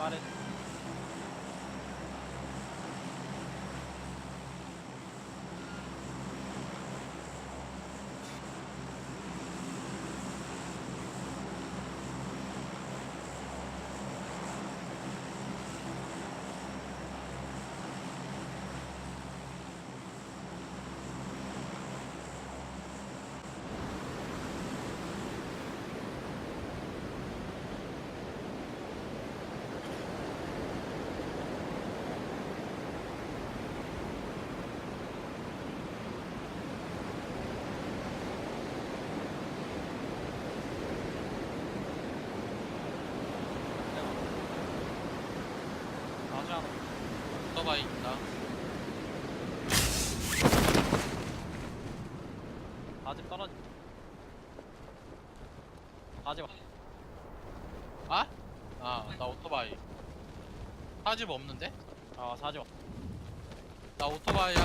있으면 말해. 나지 않아. 오토바이 있다. 아직 떨어지. 아직 아? 아, 나 오토바이. 사집 없는데? 아 사지 마. 나 오토바이야.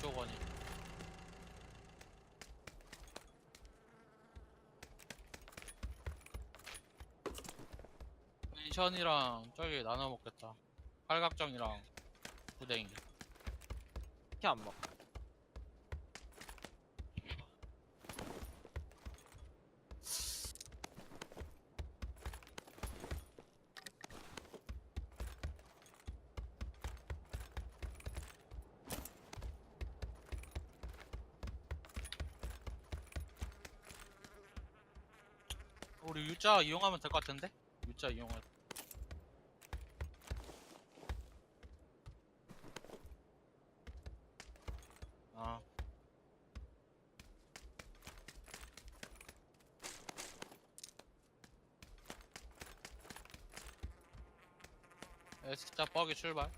동쪽원이. 펜션이랑 저기 나눠 먹겠다. 팔각정이랑 부댕이. 특히 안 먹. 우리 U자 이용하면 될 것 같은데? U자 이용할. 아. S자 버기 출발.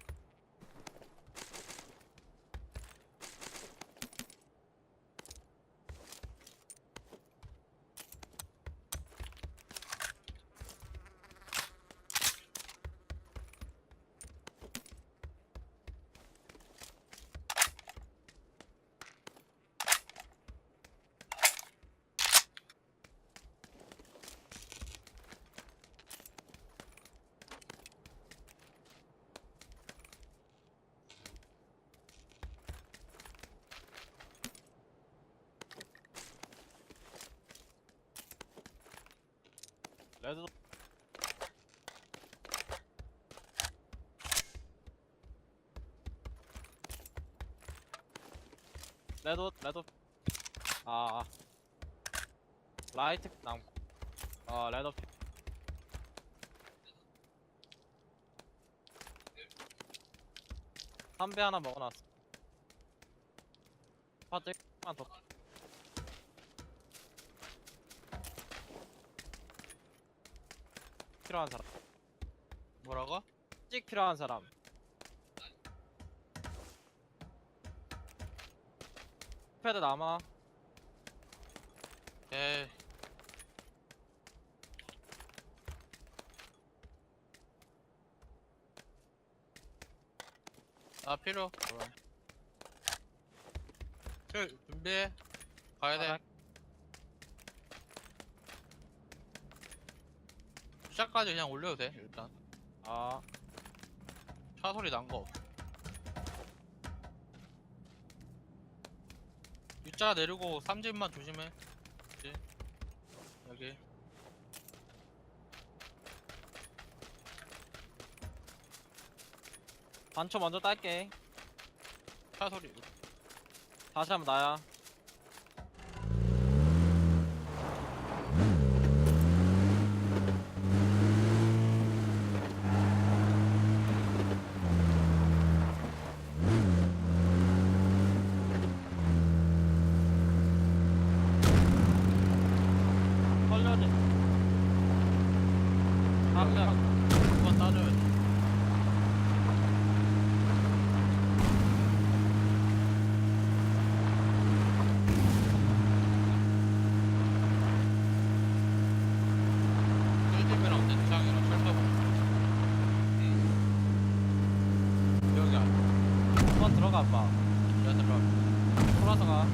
레드. 레드 레드. 아. 아. 라이트 남. 아 레드. 담배 하나 먹어놨어. 파트 하나 더. 필요한 사람. 뭐라고? 찍 필요한 사람. 패드 남아. 에이. 아 필요. 그럼. 저 준비해. 가야 돼. 시작까지 그냥 올려도 돼 일단. 아, 차 소리 난 거. 없어. U자 내리고 삼집만 조심해. 그치? 여기. 반초 먼저 딸게. 차 소리. 다시 한번 나야. 털려지. 담배. 한번 따줘야 돼. 들어가 봐. 야 들어가 돌아서 가.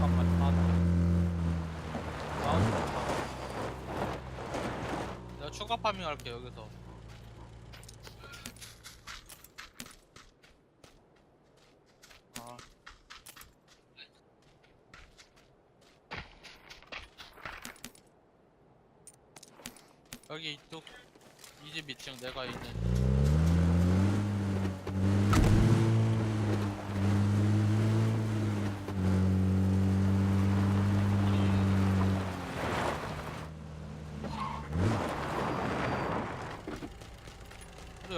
잠깐만. 아, 나. 마우스 없다. 추가 파밍 할게 여기서. 아. 여기 이쪽 이 집 2층 내가 있는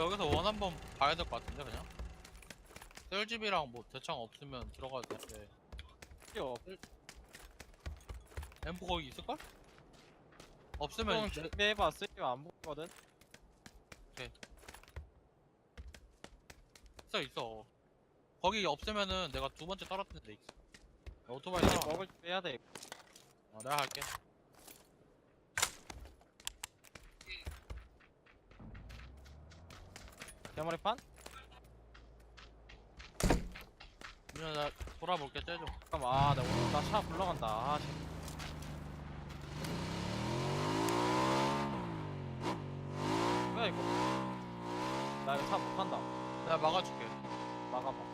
여기서 원 한번 봐야 될 것 같은데 그냥 셀집이랑 뭐 대창 없으면 들어가도 되는데 뛰어. 엠포 거기 있을걸? 형 없으면 내- 준비해봐. 쓰기가 안 보거든. 있어 있어 거기 없으면은 내가 두 번째 떨어뜨린 데 있어 오토바이 빨리 따라 먹을 준비 해야 돼. 어, 내가 할게 대머리판? 민현아 나 돌아볼게 째줘 잠깐만. 아, 나 오늘 나차 굴러간다. 아, 씨. 뭐야 이거? 나 이거 차 못 간다. 내가 막아줄게 막아봐.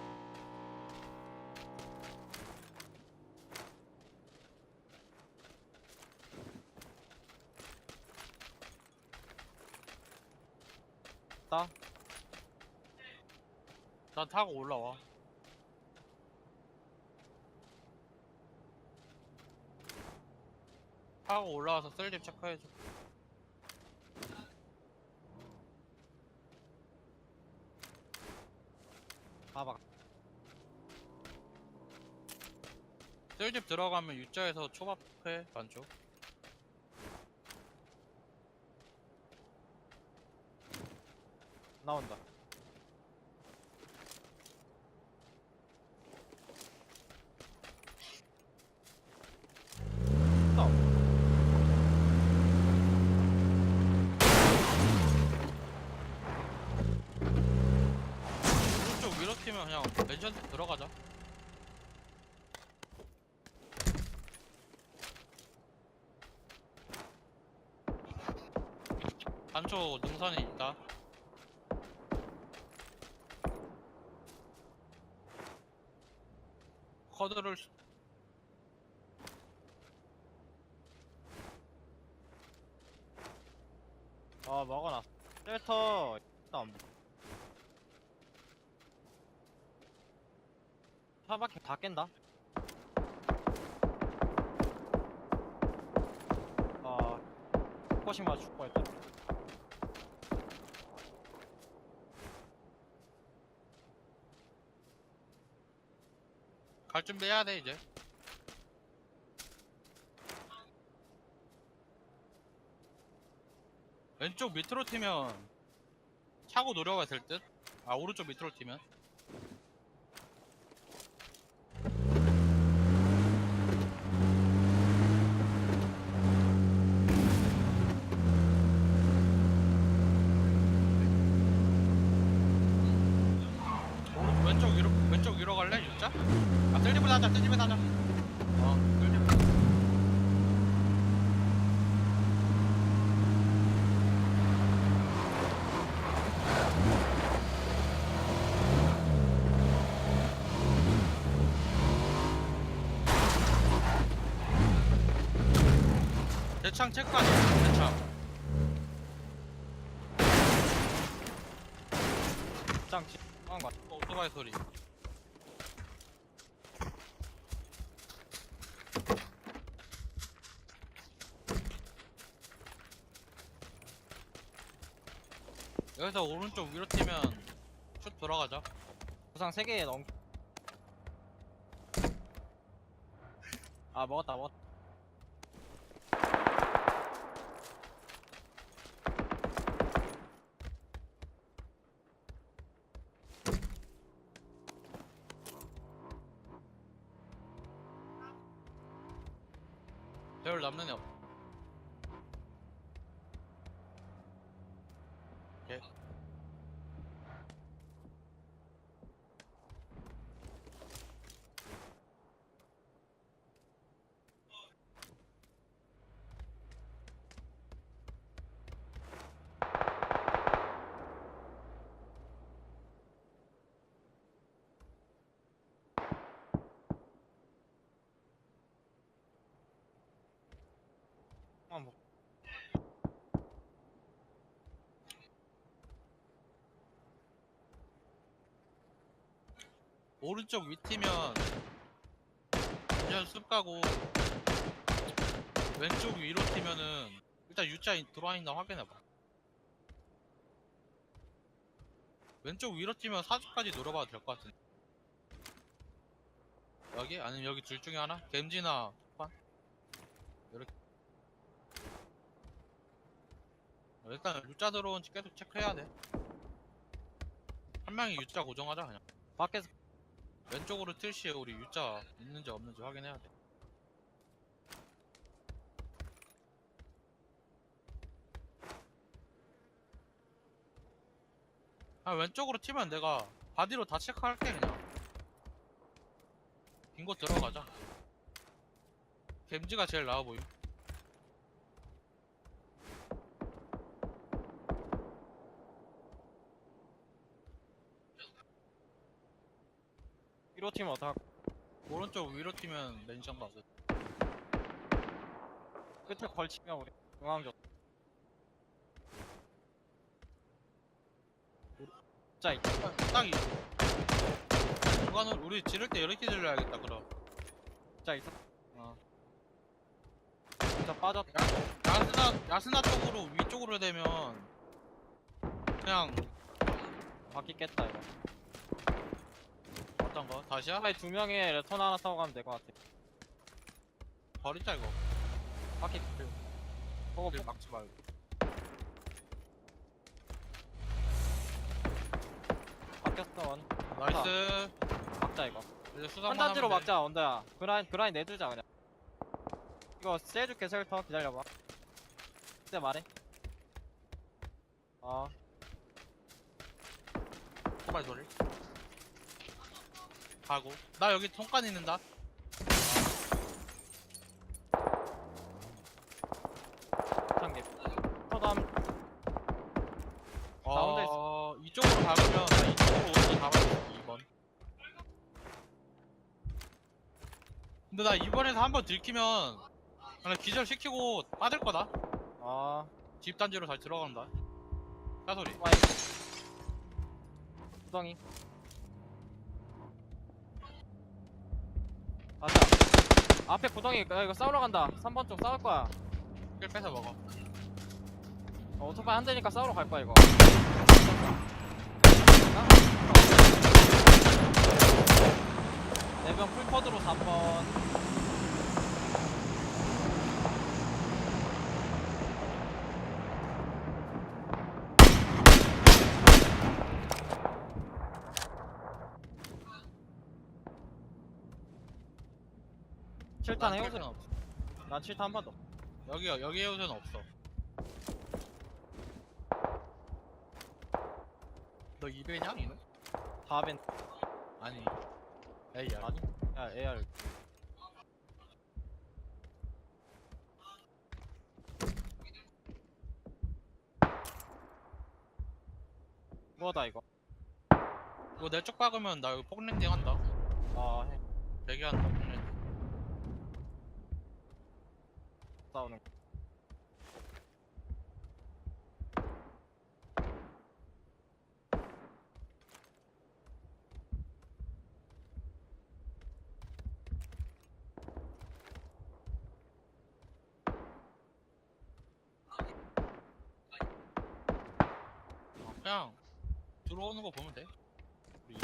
나 난 타고 올라와 타고 올라와서 셀집 체크해줘 봐봐. 셀집 들어가면 U자에서 초밥 해 반쪽 나온다. 스톱. 오른쪽 위로 튀면 그냥 멘션 들어가자 반쪽 능선에 있다 커드를 시- 아 먹어놨어. 쉘터 일단 차바퀴 다 깬다. 아 맞아 죽고 했다. 준비해야 돼 이제 왼쪽 밑으로 튀면 차고 노려가 될 듯? 아 오른쪽 밑으로 튀면 오른- 왼쪽 위로 왼쪽 위로 갈래 진짜? 아 뜰집에 하자 뜰집에 하자 어 대창 체크하자 대창 짱 찌한 거 같아. 어, 오토바이 소리 여기서 오른쪽 위로 튀면 슛 들어가자 부상 3개 넘. 아 먹었다 먹었다. 아, 뭐. 오른쪽 위티면 완전 숲 가고 왼쪽 위로 뛰면은 일단 U자 인- 들어와 있나 확인해봐 왼쪽 위로 뛰면 사주까지 노려봐도 될 것 같은데 여기? 아니면 여기 둘 중에 하나? 겜지나 판? 이렇게 어, 일단 U자 들어온지 계속 체크해야 돼 한 명이 U자 고정하자 그냥 밖에서 왼쪽으로 틀 시에 우리 U자 있는지 없는지 확인해야 돼. 아 왼쪽으로 튀면 내가 바디로 다 체크할게 그냥. 긴곳 들어가자. 겜지가 제일 나아 보임. 팀 어떡 오른쪽 위로 튀면 멘션 가서. 끝에 걸치면 우리 중앙적 자 있- 딱이. 중간으로 우리 지를 때 이렇게 질러야겠다 그럼. 자 있어 어. 자 빠졌다 야스나 야스나 쪽으로 위쪽으로 되면 그냥 바퀴 깼다 이거 어떤 거 다시야? 차라리 두 명의 레턴 하나 타고 가면 될 것 같아 버리자 이거. 바퀴 보고 길 막지 말고. 바뀌었어 원 나이스. 막자 이거 이제 수상만 한 단지로. 막자 언더야 그라인 그라인 내주자 그냥 이거 세줄게 셀터 기다려봐 그때 말해 어 토발 소리. 가고. 나 여기 통간 있는다. 터담 가운데 어 이쪽으로 박으면 나 이쪽으로 오른쪽 가봐야 2번. 근데 나 이번에서 한번 들키면 그냥 기절 시키고 빠질 거다. 아 집 단지로 다시 들어간다. 사소리. 와이 구덩이 맞다 앞에 구덩이 야, 이거 싸우러 간다. 3번 쪽 싸울 거야. 길 뺏어 먹어. 어, 오토바이 한 대니까 싸우러 갈 거야 이거. 네명 풀퍼드로 3번 칠탄 난 해오세요 킬은 없어. 난 칠탄 한 번도 여기 여기 해우선 없어. 너 2배냐 이놈? 다벤 아니. AR. 아니 야 AR 뭐다 이거 이거 내 쪽 박으면 나 여기 폭랜딩 한다. 아해 대기한다 폭랜딩. 싸우는 거. 어, 그냥 들어오는 거 보면 돼. 우리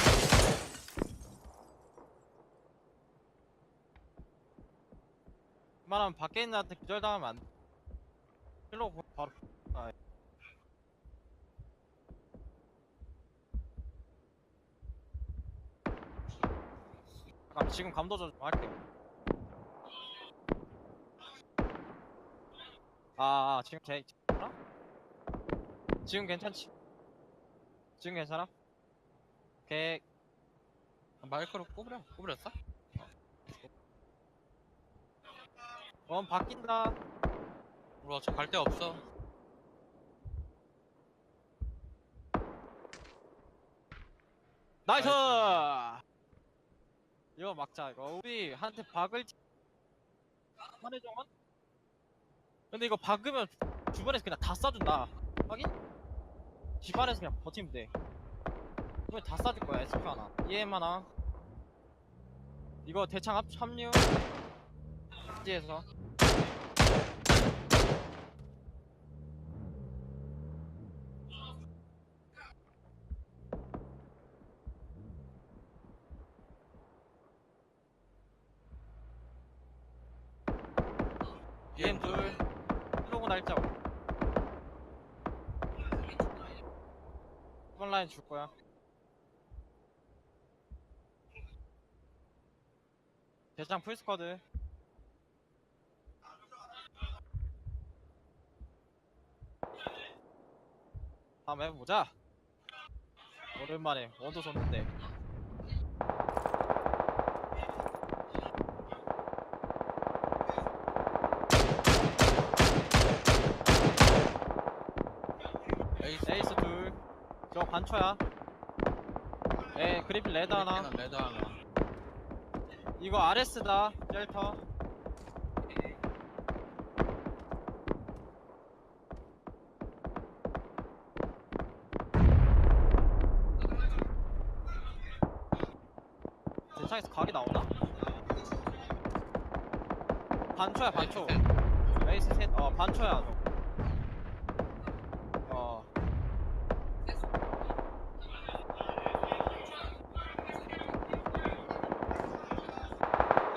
웬만하면 밖에 있는 애한테 기절당하면 안 돼. 일로 고- 바로 아, 지금 감도 좀 할게 아, 아 지금 개 괜찮아? 지금 괜찮지? 지금 괜찮아? 개 마이크로 꼽으려. 꼽으렸어? 원 바뀐다 우리 어차피 갈데 없어. 나이스! 이거 막자 이거 우리 한테 박을 한해 정원? 근데 이거 박으면 주변에서 그냥 다 쏴준다 확인? 집안에서 그냥 버티면 돼 이거 다 쏴줄 거야 SP 하나 EM 하나 이거 대창 합, 합류 지에서. EM 둘. 플로그 날짜 1번 라인 줄 거야. 대장 풀스쿼드 다음 해보자. 오랜만에 원도 줬는데. 에이스 에이스 둘저 반초야. 에 그리핀 레드 하나. 레드 하나. 이거 RS다 셀터 대창에서 각이 나오나? 반초야 반초. 에이스 셋어 반초야 너. 어.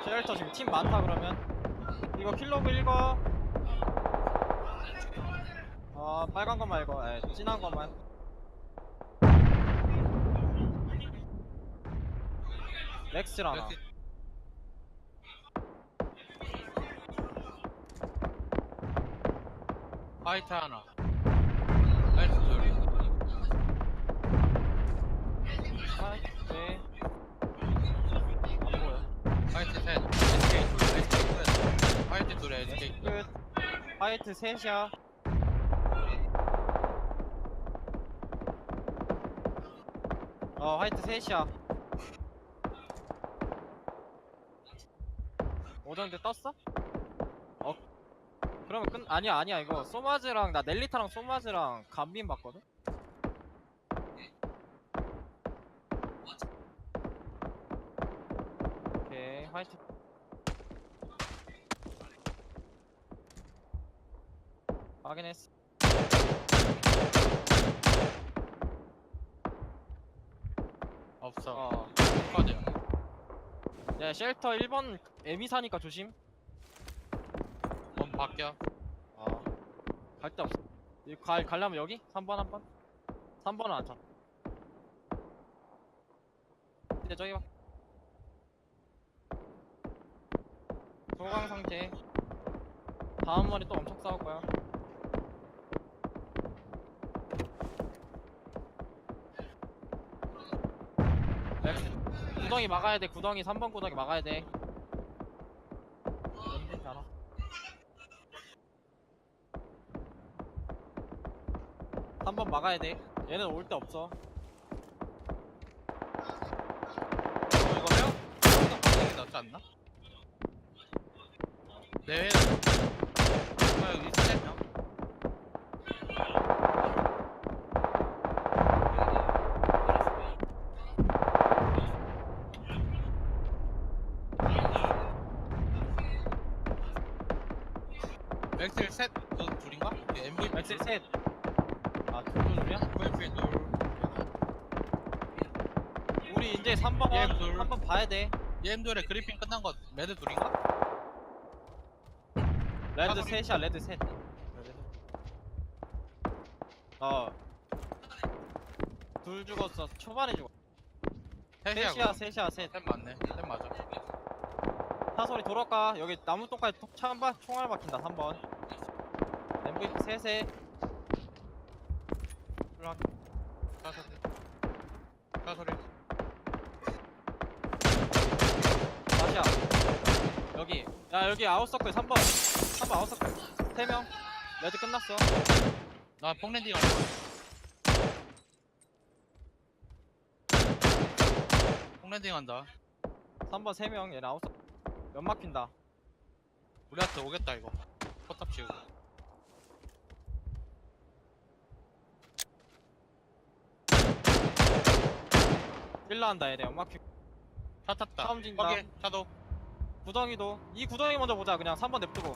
쉘터 지금 팀 많다 그러면. 이거 킬로그 읽어. 어 빨간 것만 읽어. 에 진한 것만 렉스를 하나. 이렇게 화이트 하나. 에이스 둘. 네. 안 보여 화이트 셋. SK 둘 SK 둘 화이트 둘 SK 둘 끝. 화이트 셋이야. 어 화이트 셋이야 오전대 떴어? 어 그러면 끝 아니야 아니야 이거 소마즈랑 나 넬리타랑 소마즈랑 감빈 봤거든? 오케이 화이트 확인했어 없어 어. 커드야 야 쉘터 1번 에미사니까 조심 몸 바뀌어 어. 갈 데 없어 이거 갈, 가려면 여기? 3번 한번? 3번은 안 차. 이제 저기 봐 소강 상태 다음 머리 또 엄청 싸울 거야 구덩이 막아야 돼 구덩이 3번 구덩이 막아야 돼 3번 막아야 돼. 얘는 올 데 없어. 어 이거 해요? 낫지 않나? 엑셀 셋, 그 둘인가? MVP 엑셀 셋. 아, 둘둘이야? MVP 둘. 우리 이제 3번, 예, 둘. 3번 봐야 돼. EM돌에 그리핀 끝난 거 매드 둘인가? 레드. 셋이야, 레드 셋. 레드 셋. 어. 둘 죽었어. 초반에 죽었어. 셋이야. 셋이야, 셋이야, 셋. 셋 맞네. 셋 맞아. 사소리 돌아가. 여기 나무 똥까지 톡 총알 박힌다, 3번. 셋에. 올라가. 사소리. 사소리. 다시야. 여기. 야, 여기 아웃서클 3번. 3번 아웃서클. 3명. 레드 끝났어. 나 폭랜딩 할 거야. 폭랜딩 한다. 3번 3명. 얘는 아웃서클. 연 막힌다. 우리한테 오겠다 이거. 포탑 치우고. 일라 한다 얘네. 연막 피차 탔다. 처음 진다. 거기 차도. 구덩이도. 이 구덩이 먼저 보자. 그냥 3번 냅두고.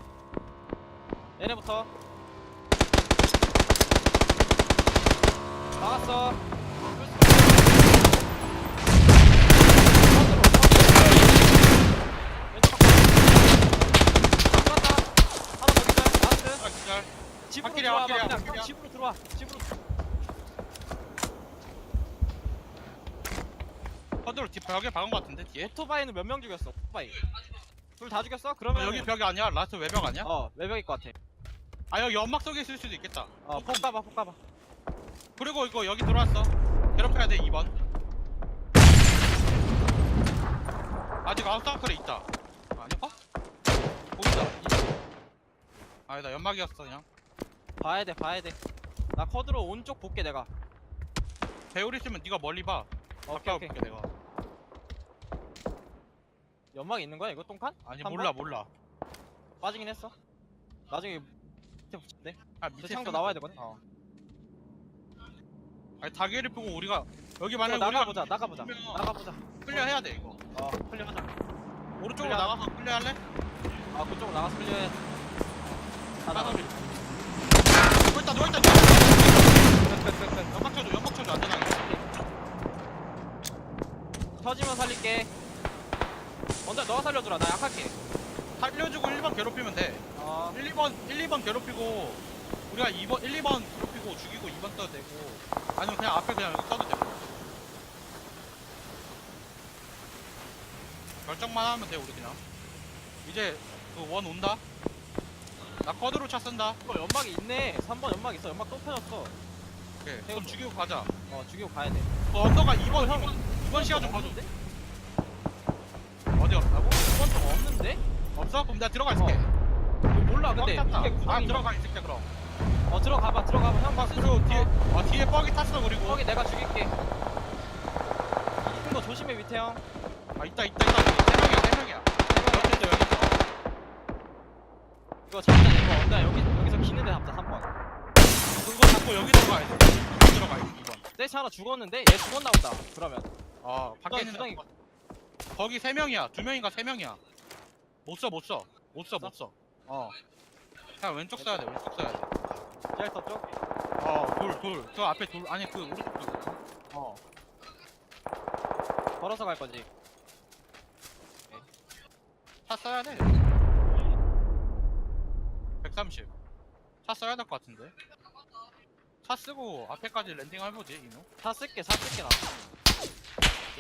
얘네부터. 막았어. 아 기절 집으로 들어와 그냥. 집으로 들어와. 집으로 컨트롤 뒤 벽에 박은 거 같은데 뒤에? 오토바이는 몇 명 죽였어 오토바이? 둘 다 죽였어? 어, 그러면 여기 벽이 아니야? 라스트 외벽 아니야? 어 외벽일 것 같아. 아 여기 연막 속에 있을 수도 있겠다. 어폭 가봐 폭 가봐. 그리고 이거 여기 들어왔어. 괴롭혀야 돼 2번. 아직 아웃사클에 있다. 아닐까? 보인다. 아니다 연막이었어 그냥. 봐야 돼 봐야 돼나 커드로 오른쪽 볼게 내가. 배울 있으면 네가 멀리 봐. 오케이 가까워 오케이. 볼게 내가 연막 있는 거야 이거 똥칸? 아니 한 몰라 몰라. 빠지긴 했어. 나중에 밑에 붙인대. 아그 밑에 창도 쓰면 나와야 돼. 되거든. 어. 아니 다개를 펴고 우리가 여기 이거 나가보자 우리가 나가보자 그러면 나가보자. 클리어 해야 돼 이거. 어 클리어하자. 오른쪽으로 클리어. 나가서 클리어 할래? 아 그쪽으로 나가서 클리어해 다 나가 나가 누워있다 누워있다. 끝끝끝끝 연막 쳐줘 연막 쳐줘. 안전하게 터지면 살릴게 먼저 너가 살려주라 나 약할게. 살려주고 1번 괴롭히면 돼. 어 1, 2번 1, 2번 괴롭히고 우리가 2번 1, 2번 괴롭히고 죽이고 2번 써도 되고 아니면 그냥 앞에 그냥 써도 되고. 결정만 하면 돼 우리 그냥. 이제 그 원 온다? 나 커드로 차 쓴다. 이거 연막이 있네. 3번 연막 있어. 연막 또 펴졌어. 오케이. 그럼 죽이고 가자. 어 죽이고 가야 돼. 그 언더가 2번 2번 2번 시야 좀 봐줘. 없는데? 2번 좀 없는데? 없어? 그럼 내가 들어가 있을게. 이거 몰라. 근데 꽉 찼다. 이게 아 구덩이 들어가 있을게 그럼. 어 들어가봐 들어가봐. 형아 봤을 그리고 뒤에. 아 뒤에 뻑이 탔어 그리고. 거기 내가 죽일게. 이거 조심해 밑에 형. 아 있다 있다 있다. 세 명이야 세 명이야. 여기 있어 여기 있어. 이거 잡자 이거. 언다 여기 여기서 기는 데 잡자 3번. 그거 잡고 여기 들어가야 돼. 여기 들어가 있어 2번. 떼시 하나 죽었는데 얘 죽었나 보다 그러면. 아 밖에 있는 구덩이, 애 거기 세 명이야. 두 명인가 세 명이야 못 써 못 써 못 써 못 써 어 그냥 왼쪽 써야 돼 왼쪽 써야 젤터 쪽? 돼어돌 돌 저 앞에 돌 아니 그 오른쪽 돌 어 걸어서 갈 거지 차 써야 돼 130. 차 써야 될 것 같은데. 차 쓰고 앞에까지 랜딩 해보지 이노. 차 쓸게 차 쓸게 나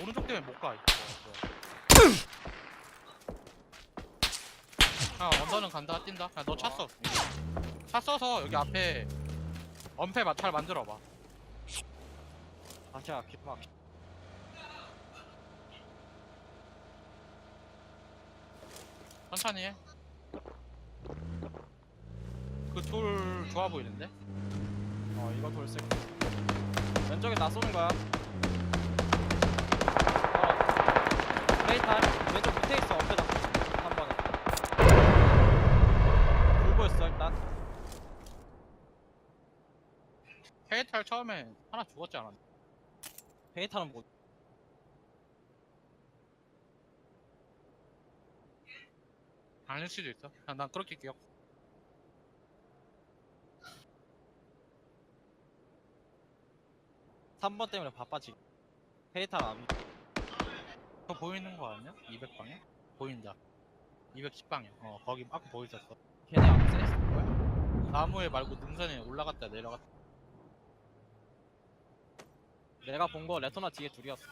오른쪽 때문에 못 가. 이거. 아 언더는 간다 뛴다. 야, 너차 써. 차 써서 여기 앞에 엄폐 마- 잘 만들어봐. 아차 막 천천히 해. 그 돌 좋아 보이는데? 어 이거 돌 쓸게 왼쪽에 나 쏘는 거야 어 플레이타임 왼쪽 밑에 있어 엄폐다 한 번에 불 보였어 일단 헤이탈 처음에 하나 죽었지 않았나? 베이타는 뭐 아닐 수도 있어. 난, 난 그렇게 기억. 삼 번 때문에 바빠지 베이타는 안 그거 보이는 거 아니야? 200방에? 보인다. 210방에. 어, 거기 아까 보이셨어. 걔네 안 쎄? 뭐야? 나무에 말고 능선에 올라갔다 내려갔다. 내가 본 거 레토나 뒤에 둘이었어.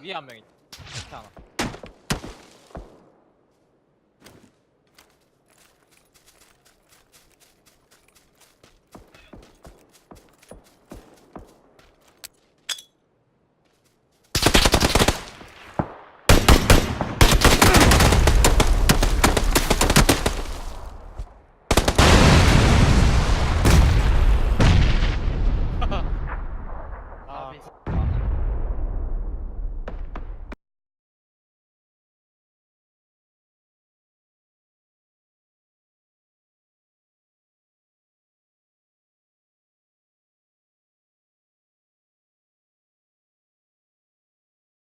위에 한 명이 밑에 하나